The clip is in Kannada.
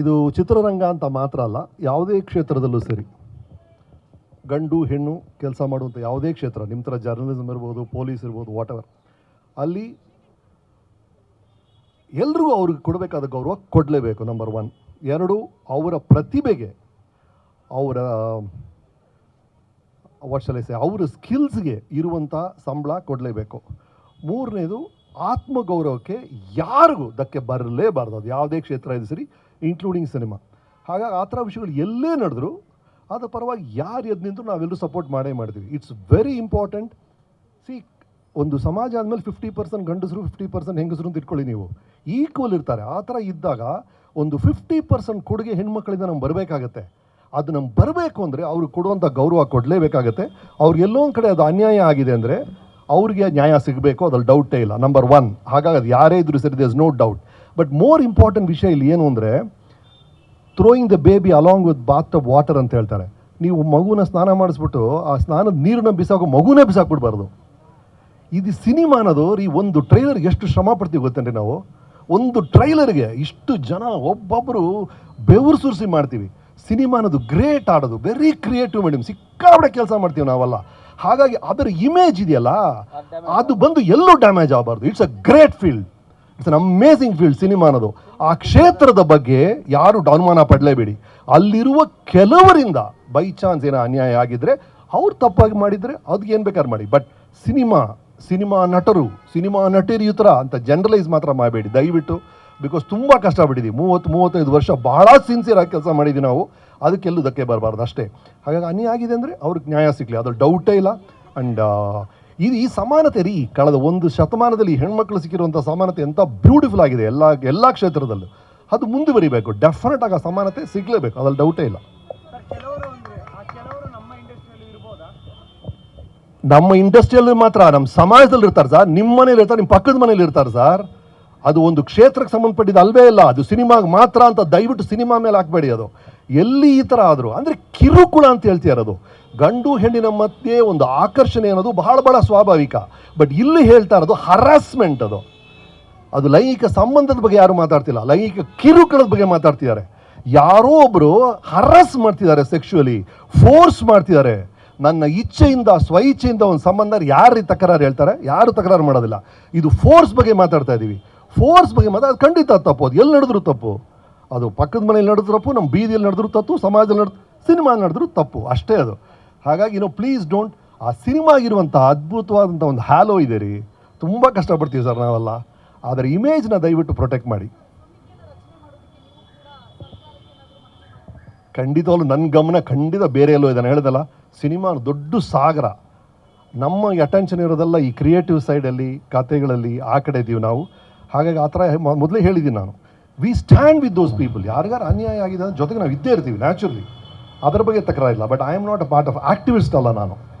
ಇದು ಚಿತ್ರರಂಗ ಅಂತ ಮಾತ್ರ ಅಲ್ಲ, ಯಾವುದೇ ಕ್ಷೇತ್ರದಲ್ಲೂ ಸರಿ. ಗಂಡು, ಹೆಣ್ಣು ಕೆಲಸ ಮಾಡುವಂಥ ಯಾವುದೇ ಕ್ಷೇತ್ರ, ನಿಮ್ಮ ಥರ ಜರ್ನಲಿಸಮ್ ಇರ್ಬೋದು ಪೊಲೀಸ್ ಇರ್ಬೋದು ವಾಟ್ ಎವರ್ ಅಲ್ಲಿ ಎಲ್ಲರೂ ಅವ್ರಿಗೆ ಕೊಡಬೇಕಾದ ಗೌರವ ಕೊಡಲೇಬೇಕು ನಂಬರ್ ಒನ್ ಎರಡು, ಅವರ ಪ್ರತಿಭೆಗೆ, ಅವರ ವರ್ಷಲೈಸೆ ಅವರ ಸ್ಕಿಲ್ಸ್ಗೆ ಇರುವಂಥ ಸಂಬಳ ಕೊಡಲೇಬೇಕು. ಮೂರನೇದು, ಆತ್ಮಗೌರವಕ್ಕೆ ಯಾರಿಗೂ ಧಕ್ಕೆ ಬರಲೇಬಾರ್ದು. ಅದು ಯಾವುದೇ ಕ್ಷೇತ್ರ ಇದು ಸರಿ ಇನ್ಕ್ಲೂಡಿಂಗ್ ಸಿನಿಮಾ ಹಾಗಾಗಿ ಆ ಥರ ವಿಷಯಗಳು ಎಲ್ಲೇ ನಡೆದ್ರು ಅದರ ಪರವಾಗಿ ಯಾರು ಎದ್ದು ನಿಂತರೂ ನಾವೆಲ್ಲರೂ ಸಪೋರ್ಟ್ ಮಾಡೇ ಮಾಡ್ತೀವಿ ಇಟ್ಸ್ ವೆರಿ ಇಂಪಾರ್ಟೆಂಟ್ ಸಿ ಒಂದು ಸಮಾಜ ಆದಮೇಲೆ ಫಿಫ್ಟಿ ಪರ್ಸೆಂಟ್ ಗಂಡಸರು ಫಿಫ್ಟಿ ಪರ್ಸೆಂಟ್ ಹೆಂಗಸರು ಅಂತ ಇಟ್ಕೊಳ್ಳಿ ನೀವು. ಈಕ್ವಲ್ ಇರ್ತಾರೆ. ಆ ಥರ ಇದ್ದಾಗ ಒಂದು ಫಿಫ್ಟಿ ಪರ್ಸೆಂಟ್ ಕೊಡುಗೆ ಹೆಣ್ಮಕ್ಳಿಂದ ನಮ್ಗೆ ಬರಬೇಕಾಗತ್ತೆ. ಅದು ನಮ್ಗೆ ಬರಬೇಕು ಅಂದರೆ ಅವ್ರಿಗೆ ಕೊಡುವಂಥ ಗೌರವ ಕೊಡಲೇಬೇಕಾಗತ್ತೆ. ಅವ್ರಿಗೆ ಎಲ್ಲೊಂದು ಕಡೆ ಅದು ಅನ್ಯಾಯ ಆಗಿದೆ ಅಂದರೆ ಅವ್ರಿಗೆ ನ್ಯಾಯ ಸಿಗಬೇಕು. ಅದ್ರಲ್ಲಿ ಡೌಟೇ ಇಲ್ಲ. ನಂಬರ್ ಒನ್ ಹಾಗಾಗಿ ಅದು ಯಾರೇ ಇದ್ರೂ ಸರಿ there's no doubt but more important ವಿಷಯ ಇಲ್ಲಿ ಏನು ಅಂದರೆ throwing the baby along with bath of water ಅಂತ ಹೇಳ್ತಾರೆ. ನೀವು ಮಗುನ ಸ್ನಾನ ಮಾಡಿಸ್ಬಿಟ್ಟು ಆ ಸ್ನಾನದ ನೀರನ್ನ ಬಿಸಾಕೋ ಮಗುನೇ ಬಿಸಾಕ್ಬಿಡ್ಬಾರ್ದು. ಇದು ಸಿನಿಮಾ ಅನ್ನೋದು ಈ ಒಂದು ಟ್ರೈಲರ್ಗೆ ಎಷ್ಟು ಶ್ರಮ ಪಡ್ತೀವಿ ಗೊತ್ತೇನ್ರಿ ನಾವು? ಒಂದು ಟ್ರೈಲರ್ಗೆ ಇಷ್ಟು ಜನ ಒಬ್ಬೊಬ್ಬರು ಬೆವರು ಸುರಿಸಿ ಮಾಡ್ತೀವಿ. ಸಿನಿಮಾ ಅನ್ನೋದು ಗ್ರೇಟ್ ಆಡೋದು ವೆರಿ ಕ್ರಿಯೇಟಿವ್ ಮೇಡಮ್ ಸಿಕ್ಕಾಬಡೆ ಕೆಲಸ ಮಾಡ್ತೀವಿ ನಾವೆಲ್ಲ. ಹಾಗಾಗಿ ಅದರ ಇಮೇಜ್ ಇದೆಯಲ್ಲ ಅದು ಬಂದು ಎಲ್ಲೂ ಡ್ಯಾಮೇಜ್ ಆಗಬಾರ್ದು. It's a great field it's an amazing field cinema ಅನ್ನೋದು. ಆ ಕ್ಷೇತ್ರದ ಬಗ್ಗೆ ಯಾರು ಅನುಮಾನ ಪಡಲೇಬೇಡಿ. ಅಲ್ಲಿರುವ ಕೆಲವರಿಂದ ಬೈ ಚಾನ್ಸ್ ಏನೋ ಅನ್ಯಾಯ ಆಗಿದ್ರೆ ಅವ್ರು ತಪ್ಪಾಗಿ ಮಾಡಿದರೆ ಅದಕ್ಕೆ ಏನು ಬೇಕಾದ್ರೆ ಮಾಡಿ. ಬಟ್ ಸಿನಿಮಾ ಸಿನಿಮಾ ನಟರು ಸಿನಿಮಾ ನಟಿರಿಯುತರ ಅಂತ ಜನರಲೈಸ್ ಮಾತ್ರ ಮಾಡಬೇಡಿ. ದಯವಿಟ್ಟು ಬಿಕಾಸ್ ತುಂಬ ಕಷ್ಟಪಟ್ಟಿದ್ದೀವಿ ಮೂವತ್ತು, ಮೂವತ್ತೈದು ವರ್ಷ ಭಾಳ ಸಿನ್ಸಿಯರ್ ಆಗಿ ಕೆಲಸ ಮಾಡಿದ್ದೀವಿ ನಾವು. ಅದಕ್ಕೆಲ್ಲೂ ಧಕ್ಕೆ ಬರಬಾರ್ದು ಅಷ್ಟೇ. ಹಾಗಾಗಿ ಅನ್ಯಾಯ ಆಗಿದೆ ಅಂದರೆ ಅವ್ರಿಗೆ ನ್ಯಾಯ ಸಿಗಲಿ. ಅದ್ರ ಡೌಟೇ ಇಲ್ಲ. ಆ್ಯಂಡ್ ಇದು ಈ ಸಮಾನತೆ ರೀ ಕಳೆದ ಒಂದು ಶತಮಾನದಲ್ಲಿ ಹೆಣ್ಮಕ್ಳು ಸಿಕ್ಕಿರುವಂಥ ಸಮಾನತೆ ಎಂಥ ಬ್ಯೂಟಿಫುಲ್ ಆಗಿದೆ ಎಲ್ಲ ಎಲ್ಲ ಕ್ಷೇತ್ರದಲ್ಲೂ. ಅದು ಮುಂದುವರಿಬೇಕು ಡೆಫಿನೆಟ್ ಆಗಿ ಸಮಾನತೆ ಸಿಗಲೇಬೇಕು, ಅದ್ರಲ್ಲಿ ಡೌಟೇ ಇಲ್ಲ. ನಮ್ಮ ಇಂಡಸ್ಟ್ರಿಯಲ್ಲಿ ಮಾತ್ರ, ನಮ್ಮ ಸಮಾಜದಲ್ಲಿ ಇರ್ತಾರೆ ಸರ್ ನಿಮ್ಮ ಮನೇಲಿ ಇರ್ತಾರೆ, ನಿಮ್ಮ ಪಕ್ಕದ ಮನೇಲಿ ಇರ್ತಾರೆ ಸರ್ ಅದು ಒಂದು ಕ್ಷೇತ್ರಕ್ಕೆ ಸಂಬಂಧಪಟ್ಟಿದ್ದು ಅಲ್ವೇ ಇಲ್ಲ, ಅದು ಸಿನಿಮಾಗೆ ಮಾತ್ರ ಅಂತ ದಯವಿಟ್ಟು ಸಿನಿಮಾ ಮೇಲೆ ಹಾಕಬೇಡಿ ಅದು. ಎಲ್ಲಿ ಈ ಥರ ಆದರೂ, ಅಂದರೆ ಕಿರುಕುಳ ಅಂತ ಹೇಳ್ತಿದ್ದಾರೆ ಅದು. ಗಂಡು ಹೆಣ್ಣಿನ ಮಧ್ಯೆ ಒಂದು ಆಕರ್ಷಣೆ ಅನ್ನೋದು ಬಹಳ ಬಹಳ ಸ್ವಾಭಾವಿಕ. ಬಟ್ ಇಲ್ಲಿ ಹೇಳ್ತಾ ಇರೋದು ಹರಾಸ್ಮೆಂಟ್ ಅದು. ಅದು ಲೈಂಗಿಕ ಸಂಬಂಧದ ಬಗ್ಗೆ ಯಾರು ಮಾತಾಡ್ತಿಲ್ಲ. ಲೈಂಗಿಕ ಕಿರುಕುಳದ ಬಗ್ಗೆ ಮಾತಾಡ್ತಿದ್ದಾರೆ. ಯಾರೋ ಒಬ್ಬರು ಹರಸ್ ಮಾಡ್ತಿದ್ದಾರೆ ಸೆಕ್ಷುವಲಿ ಫೋರ್ಸ್ ಮಾಡ್ತಿದ್ದಾರೆ. ನನ್ನ ಇಚ್ಛೆಯಿಂದ ಸ್ವ ಇಚ್ಛೆಯಿಂದ ಒಂದು ಸಂಬಂಧ ಯಾರು ತಕರಾರು ಹೇಳ್ತಾರೆ? ಯಾರು ತಕರಾರು ಮಾಡೋದಿಲ್ಲ. ಇದು ಫೋರ್ಸ್ ಬಗ್ಗೆ ಮಾತಾಡ್ತಾ ಇದ್ದೀವಿ ಫೋರ್ಸ್ ಬಗ್ಗೆ ಮಾತಾ ಅದು ಖಂಡಿತ ತಪ್ಪು. ಅದು ಎಲ್ಲಿ ನಡೆದ್ರು ತಪ್ಪು. ಅದು ಪಕ್ಕದ ಮನೇಲಿ ನಡೆದ್ರು ತಪ್ಪು, ನಮ್ಮ ಬೀದಿಯಲ್ಲಿ ನಡೆದ್ರು ತಪ್ಪು, ಸಮಾಜದಲ್ಲಿ ನಡೆದು ಸಿನಿಮಾ ನಡೆದ್ರು ತಪ್ಪು. ಅಷ್ಟೇ ಅದು. ಹಾಗಾಗಿ ನೋ ಪ್ಲೀಸ್ ಡೋಂಟ್ ಆ ಸಿನಿಮಾಗಿರುವಂಥ ಅದ್ಭುತವಾದಂಥ ಒಂದು ಹ್ಯಾಲೋ ಇದೆ ರೀ. ತುಂಬ ಕಷ್ಟಪಡ್ತೀವಿ ಸರ್ ನಾವೆಲ್ಲ. ಆದರೆ ಇಮೇಜ್ನ ದಯವಿಟ್ಟು ಪ್ರೊಟೆಕ್ಟ್ ಮಾಡಿ. ಖಂಡಿತವಲ್ಲೂ ನನ್ನ ಗಮನ ಖಂಡಿತ ಬೇರೆ ಎಲ್ಲೋ ಇದೆ. ನಾನು ಹೇಳ್ದಲ್ಲ ಸಿನಿಮಾ ದೊಡ್ಡ ಸಾಗರ. ನಮ್ಮ ಅಟೆನ್ಷನ್ ಇರೋದೆಲ್ಲ ಈ ಕ್ರಿಯೇಟಿವ್ ಸೈಡಲ್ಲಿ ಕತೆಗಳಲ್ಲಿ ಆ ಕಡೆ ಇದ್ದೀವಿ ನಾವು. ಹಾಗಾಗಿ ಆ ಥರ ಮೊದಲೇ ಹೇಳಿದ್ದೀನಿ ನಾನು. We stand with those people ಯಾರಿಗಾರು ಅನ್ಯಾಯ ಆಗಿದೆ ಜೊತೆಗೆ ನಾವು ಇದ್ದೇ ಇರ್ತೀವಿ ನ್ಯಾಚುರಲಿ ಅದರ ಬಗ್ಗೆ ತಕರಾರಿಲ್ಲ but I am not a part of activist ಅಲ್ಲ ನಾನು.